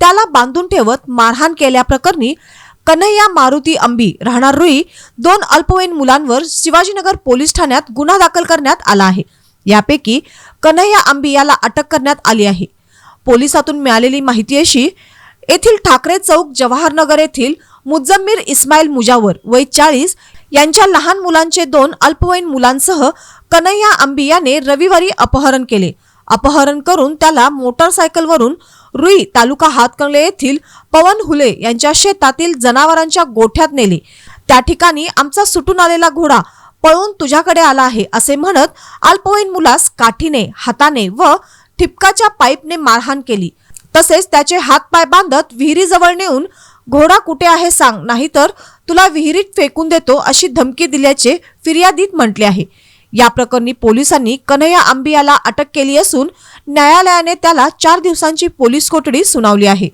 त्याला बांधून ठेवत मारहाण केल्याप्रकरणी कन्हैया मारुती अंबी राहणार रुई दोन अल्पवयीन मुलांवर शिवाजीनगर पोलीस ठाण्यात गुन्हा दाखल करण्यात आला आहे. यापैकी कन्हैया अंबी याला अटक करण्यात आली आहे. पोलिसातून मिळालेली माहिती अशी येथील ठाकरे चौक जवाहरनगर येथील मुजम्मीर इस्माईल मुजावर वय चाळीस यांच्या लहान मुलांचे दोन अल्पवयीन मुलांसह कन्हैया अंबी याने रविवारी अपहरण केले. अपहरण करून त्याला मोटरसायकलवरून रुई तालुका हातकंगले येथील पवन हुले यांच्या शेतातील जनावरांच्या गोठ्यात नेले. त्या ठिकाणी आमचा सुटून आलेला घोडा पळून तुझ्याकडे आला आहे असे म्हणत अल्पवयीन मुलास काठीने हाताने व ठिपकाच्या पाईपने मारहाण केली. तसेच त्याचे हातपाय बांधत विहिरीजवळ नेऊन घोडा कुठे आहे सांग नाहीतर तुला विहिरीत फेकून देतो अशी धमकी दिल्याचे फिर्यादीत म्हटले आहे. या प्रकरणी पोलिसांनी कन्हैया आंबियाला अटक केली असून न्यायालयाने त्याला चार दिवसांची पोलीस कोठडी सुनावली आहे.